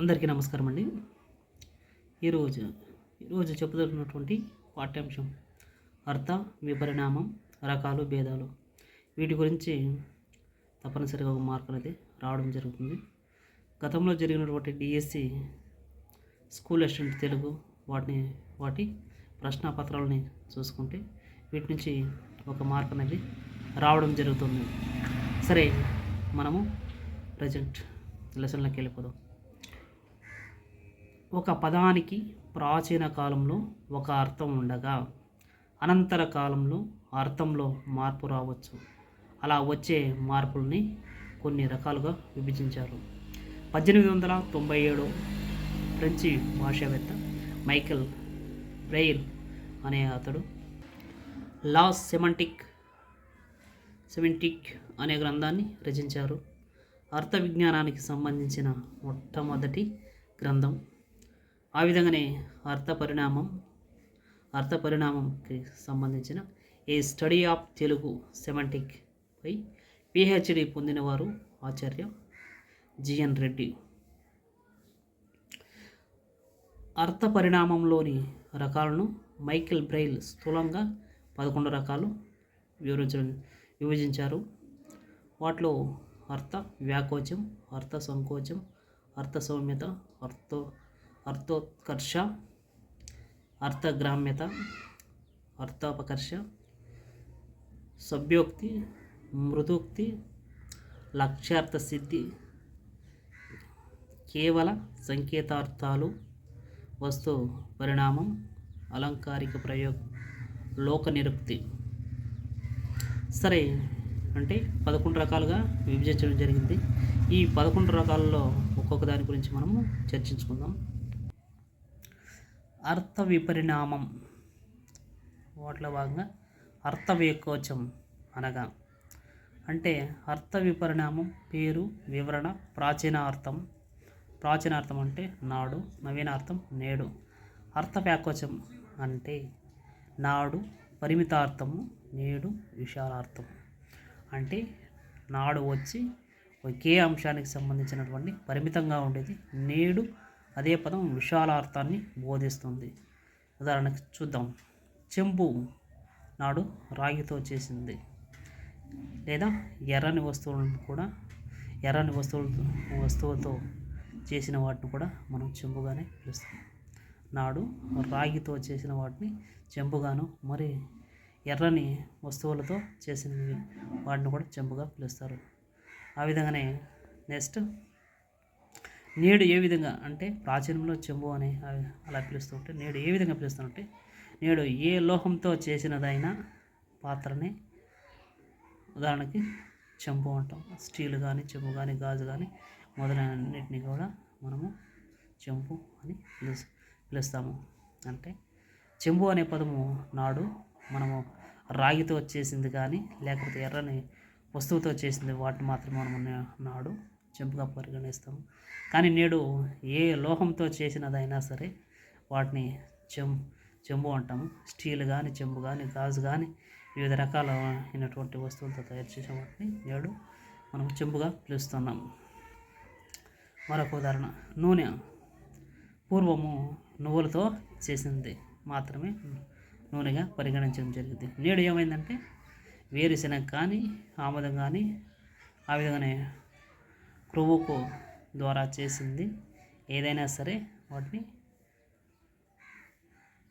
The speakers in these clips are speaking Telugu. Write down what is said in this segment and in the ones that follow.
అందరికీ నమస్కారం అండి. ఈరోజు ఈరోజు చెప్పుతున్నటువంటి పాఠ్యాంశం అర్థ విపరిణామం రకాలు భేదాలు. వీటి గురించి తప్పనిసరిగా ఒక మార్క్ అనేది రావడం జరుగుతుంది. గతంలో జరిగినటువంటి డిఎస్సి స్కూల్ అసిస్టెంట్ తెలుగు వాటిని వాటి ప్రశ్నపత్రాలని చూసుకుంటే వీటి నుంచి ఒక మార్క్ అనేది రావడం జరుగుతుంది. సరే మనము ప్రజెంట్ లెసన్లోకి వెళ్ళిపోదాం. ఒక పదానికి ప్రాచీన కాలంలో ఒక అర్థం ఉండగా అనంతర కాలంలో అర్థంలో మార్పు రావచ్చు. అలా వచ్చే మార్పుల్ని కొన్ని రకాలుగా విభజించారు. పద్దెనిమిది వందల తొంభై ఏడు ఫ్రెంచి భాషావేత్త మైకెల్ బ్రెయిల్ అనే అతడు లాస్ సెమంటిక్ సెమెంటిక్ అనే గ్రంథాన్ని రచించారు. అర్థ విజ్ఞానానికి సంబంధించిన మొట్టమొదటి గ్రంథం ఆ విధంగానే అర్థ పరిణామం అర్థ పరిణామంకి సంబంధించిన a study of Telugu semantic pi PhD పొందినవారు ఆచార్య జిఎన్ రెడ్డి. అర్థ పరిణామంలోని రకాలను మైకేల్ బ్రైల్ స్థూలంగా పదకొండు రకాలు వివరించ విభజించారు. వాటిలో అర్థ వ్యాకోచం అర్థ సంకోచం అర్థ సౌమ్యత అర్థ అర్థోత్కర్ష అర్థగ్రామ్యత అర్థోపకర్ష సభ్యోక్తి మృదోక్తి లక్ష్యార్థ సిద్ధి కేవల సంకేతార్థాలు వస్తు పరిణామం అలంకారిక ప్రయోగ లోక నిరుక్తి సరే అంటే పదకొండు రకాలుగా విభజించడం జరిగింది. ఈ పదకొండు రకాలలో ఒక్కొక్క దాని గురించి మనము చర్చించుకుందాం. అర్థ విపరిణామం వాటిలో భాగంగా అర్థ వేకోచం అనగా అంటే అర్థ విపరిణామం పేరు వివరణ ప్రాచీనార్థం. ప్రాచీనార్థం అంటే నాడు నవీనార్థం నేడు. అర్థ వ్యాకోచం అంటే నాడు పరిమితార్థము నేడు విశాలార్థం. అంటే నాడు వచ్చి ఒకే అంశానికి సంబంధించినటువంటి పరిమితంగా ఉండేది. నేడు అదే పదం విశాలార్థాన్ని బోధిస్తుంది. ఉదాహరణకు చూద్దాం. చెంబు నాడు రాగితో చేసింది. లేదా ఎర్రని వస్తువులను కూడా ఎర్రని వస్తువులతో వస్తువులతో చేసిన వాటిని కూడా మనం చెంబుగానే పిలుస్తాం. నాడు రాగితో చేసిన వాటిని చెంబుగాను మరి ఎర్రని వస్తువులతో చేసినవి వాటిని కూడా చెంబుగా పిలుస్తారు. ఆ విధంగానే నెక్స్ట్ నేడు ఏ విధంగా అంటే ప్రాచీనంలో చెంబు అని అలా పిలుస్తూ ఉంటే నేడు ఏ విధంగా పిలుస్తానంటే నేడు ఏ లోహంతో చేసినదైనా పాత్రని ఉదాహరణకి చెంబు అంటాం. స్టీల్ కానీ చెంబు కానీ గాజు కానీ మొదలైనన్నింటినీ కూడా మనము చెంబు అని పిలు పిలుస్తాము. అంటే చెంబు అనే పదము నాడు మనము రాగితో చేసింది కానీ లేకపోతే ఎర్రని వస్తువుతో చేసింది వాటిని మాత్రమే మనం నాడు చెంపుగా పరిగణిస్తాము కానీ నేడు ఏ లోహంతో చేసినదైనా సరే వాటిని చెం చెంబు అంటాము. స్టీల్ కానీ చెంబు కానీ గాజు కానీ వివిధ రకాలైనటువంటి వస్తువులతో తయారు చేసిన వాటిని నేడు మనం చెంబుగా పిలుస్తున్నాం. మరొక ఉదాహరణ. నూనె. పూర్వము నువ్వులతో చేసింది మాత్రమే నూనెగా పరిగణించడం జరిగింది. నేడు ఏమైందంటే వేరుశనగ కానీ ఆముదం కానీ ఆ విధంగానే క్రొవ్వుకు ద్వారా చేసింది. ఏదైనా సరే వాటిని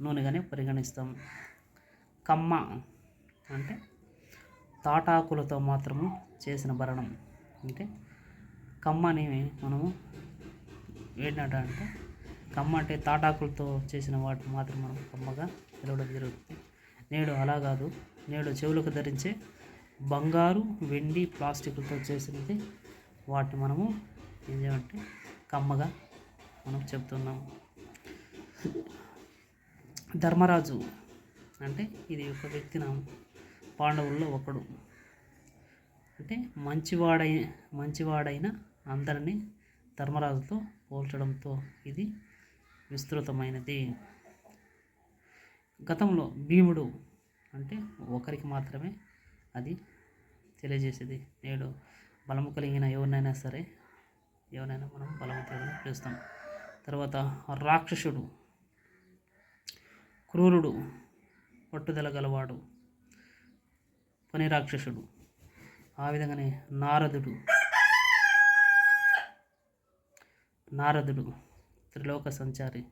నూనెగానే పరిగణిస్తాం. కమ్మ అంటే తాటాకులతో మాత్రము చేసిన భరణం. అంటే కమ్మని మనము ఏంటంట అంటే కమ్మ అంటే తాటాకులతో చేసిన వాటిని మాత్రం మనం కమ్మగా పిలవడం జరుగుతుంది. నేడు అలా కాదు. నేడు చెవులకు ధరించే బంగారు వెండి ప్లాస్టిక్లతో చేసినది వాటిని మనము ఏం చేయాలంటే కమ్మగా మనం చెప్తున్నాము. ధర్మరాజు అంటే ఇది ఒక వ్యక్తి నామం. పాండవుల్లో ఒకడు. అంటే మంచివాడై మంచివాడైన అందరినీ ధర్మరాజుతో పోల్చడంతో ఇది విస్తృతమైనది. గతంలో భీముడు అంటే ఒకరికి మాత్రమే అది తెలియజేసేది. నేడు బలము కలిగిన ఎవరినైనా సరే ఎవరైనా మనం బలవంతులుగా పిలుస్తాం తర్వాత రాక్షసుడు క్రూరుడు పట్టుదల గలవాడు పని రాక్షసుడు ఆ విధంగానే నారదుడు నారదుడు త్రిలోక సంచారి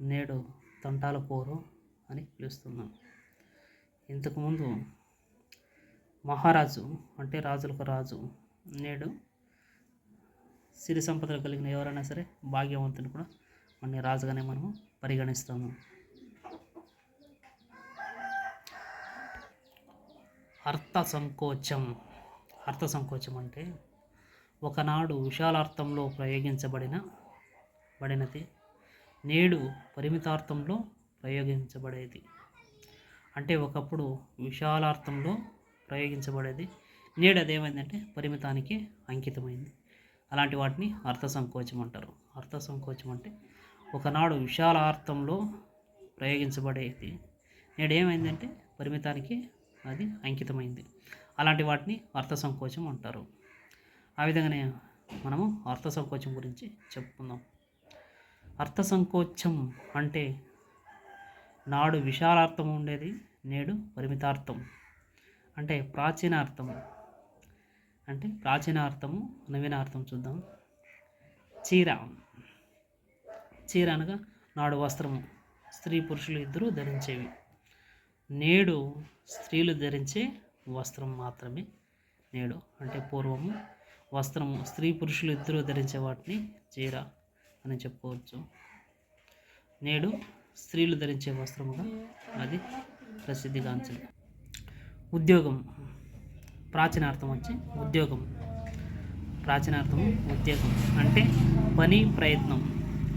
నేడు తంటాల పోరు అని పిలుస్తున్నాం. ఇంతకుముందు మహారాజు అంటే రాజులకు రాజు నేడు సిరి సంపదలు కలిగిన ఎవరైనా సరే భాగ్యవంతుని కూడా మన రాజుగానే మనము పరిగణిస్తాము. అర్థ సంకోచం అర్థ సంకోచం అంటే ఒకనాడు విశాలార్థంలో ప్రయోగించబడిన బడినది నేడు పరిమితార్థంలో ప్రయోగించబడేది. అంటే ఒకప్పుడు విశాలార్థంలో ప్రయోగించబడేది నేడు అదేమైందంటే పరిమితానికి అంకితమైంది. అలాంటి వాటిని అర్థ సంకోచం అంటారు. అర్థ సంకోచం అంటే ఒకనాడు విశాలార్థంలో ప్రయోగించబడేది. నేడు ఏమైందంటే పరిమితానికి అది అంకితమైంది. అలాంటి వాటిని అర్థ సంకోచం అంటారు. ఆ విధంగానే మనము అర్థ సంకోచం గురించి చెప్పుకుందాం. అర్థ సంకోచం అంటే నాడు విశాలార్థం ఉండేది నేడు పరిమితార్థం. అంటే ప్రాచీన అర్థం అంటే ప్రాచీన అర్థము నవీన అర్థం చూద్దాం. చీర. చీర అనగా నాడు వస్త్రము. స్త్రీ పురుషులు ఇద్దరూ ధరించేవి. నేడు స్త్రీలు ధరించే వస్త్రం మాత్రమే నేడు. అంటే పూర్వము వస్త్రము స్త్రీ పురుషులు ఇద్దరూ ధరించే వాటిని చీర అని చెప్పుకోవచ్చు. నేడు స్త్రీలు ధరించే వస్త్రముగా అది ప్రసిద్ధిగాంచింది. ఉద్యోగం. ప్రాచీనార్థం వచ్చి ఉద్యోగం. ప్రాచీనార్థము ఉద్యోగం. అంటే పని ప్రయత్నం.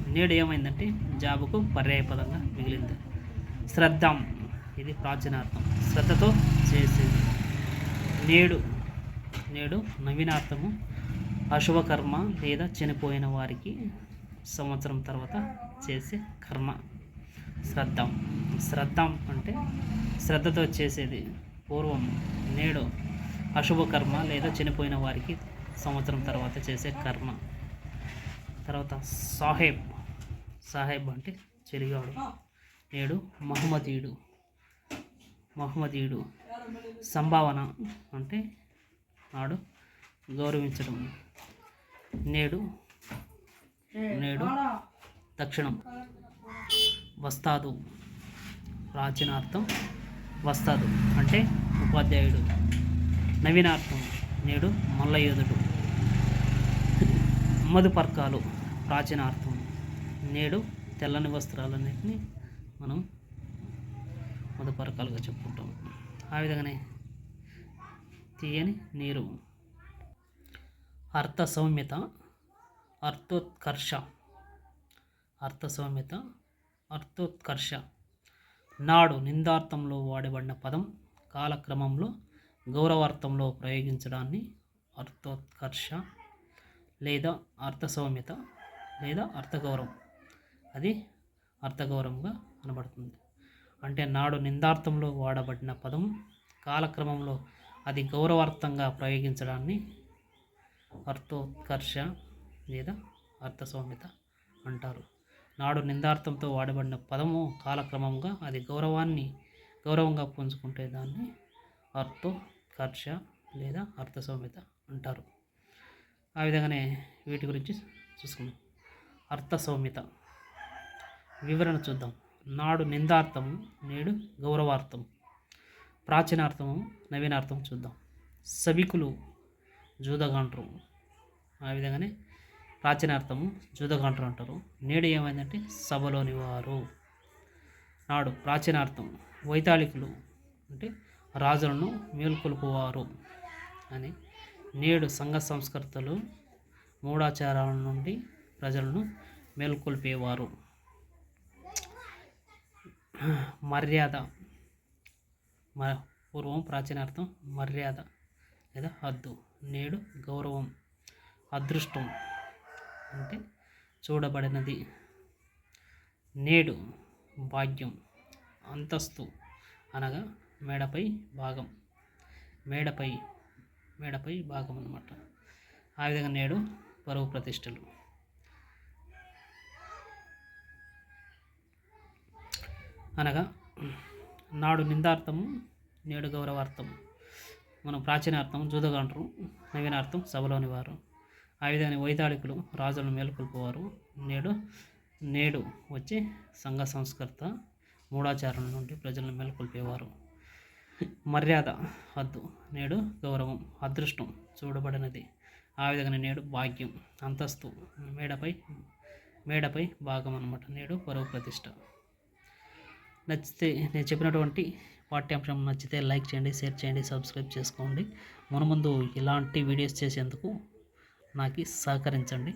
నేడు ఏమైందంటే జాబుకు పర్యాయపదంగా మిగిలింది. శ్రద్ధం. ఇది ప్రాచీనార్థం. శ్రద్ధతో చేసేది. నేడు నేడు నవీనార్థము అశుభకర్మ లేదా చనిపోయిన వారికి సంవత్సరం తర్వాత చేసే కర్మ. శ్రద్ధం. శ్రద్ధం అంటే శ్రద్ధతో చేసేది. పూర్వం నేడు అశుభకర్మ లేదా చనిపోయిన వారికి సంవత్సరం తర్వాత చేసే కర్మ. తర్వాత సాహెబ్. సాహెబ్ అంటే చెరిగాడు. నేడు మహమ్మదీయుడు. మహమ్మదీయుడు. సంభావన అంటే నాడు గౌరవించడం. నేడు నేడు దక్షిణం. వస్తాదు. ప్రాచీనార్థం వస్తాదు. అంటే ఉపాధ్యాయుడు. నవీనార్థం నేడు మల్లయోధుడు మధుపర్కాలు ప్రాచీనార్థం నేడు తెల్లని వస్త్రాలన్నింటినీ మనం మధుపర్కాలుగా చెప్పుకుంటాం. ఆ విధంగానే తీయని నీరు. అర్థ సౌమ్యత అర్థోత్కర్ష. అర్థ సౌమ్యత అర్థోత్కర్ష. నాడు నిందార్థంలో వాడబడిన పదం కాలక్రమంలో గౌరవార్థంలో ప్రయోగించడాన్ని అర్థోత్కర్ష లేదా అర్థసౌమ్యత లేదా అర్థగౌరవం. అది అర్థగౌరవంగా కనబడుతుంది. అంటే నాడు నిందార్థంలో వాడబడిన పదం కాలక్రమంలో అది గౌరవార్థంగా ప్రయోగించడాన్ని అర్థోత్కర్ష లేదా అర్థసౌమ్యత అంటారు. నాడు నిందార్థంతో వాడబడిన పదము కాలక్రమంగా అది గౌరవాన్ని గౌరవంగా పుంజుకుంటే దాన్ని హర్ష లేదా అర్థ సౌమ్యత అంటారు. ఆ విధంగానే వీటి గురించి చూసుకుందాం. అర్థ సౌమ్యత వివరణ చూద్దాం. నాడు నిందార్థము నేడు గౌరవార్థం ప్రాచీనార్థము నవీనార్థం చూద్దాం. సభికులు జూదగాంట్రు ఆ విధంగానే ప్రాచీనార్థము జూదగాంట్రు అంటారు. నేడు ఏమైందంటే సభలోని వారు. నాడు ప్రాచీనార్థం వైతాళికులు అంటే రాజులను మేల్కొల్పువారు అని నేడు సంఘ సంస్కర్తలు మూఢాచారాల నుండి ప్రజలను మేల్కొల్పేవారు. మర్యాద మ పూర్వం ప్రాచీనార్థం మర్యాద లేదా హద్దు నేడు గౌరవం అదృష్టం అంటే చూడబడినది. నేడు భాగ్యం అంతస్తు అనగా మేడపై భాగం. మేడపై మేడపై భాగం అనమాట ఆ విధంగా నేడు పరువు ప్రతిష్టలు. అనగా నాడు నిందార్థము నేడు గౌరవార్థము మనం ప్రాచీనార్థం జూదగంటరు నవీనార్థం సభలోని వారు. ఆ విధంగా వైతాళికులు రాజులను మేలుకొల్పేవారు. నేడు నేడు వచ్చి సంఘ సంస్కర్త మూఢాచారుల నుండి ప్రజలను మేలుకొల్పేవారు. మర్యాద హద్దు నేడు గౌరవం అదృష్టం చూడబడినది. ఆ విధంగా నేడు భాగ్యం అంతస్తు మేడపై మేడపై భాగం అన్నమాట నేడు పరువు ప్రతిష్ట. నచ్చితే నేను చెప్పినటువంటి పాఠ్యాంశం నచ్చితే లైక్ చేయండి షేర్ చేయండి సబ్స్క్రైబ్ చేసుకోండి. మన ముందు ఇలాంటి వీడియోస్ చేసేందుకు నాకు సహకరించండి.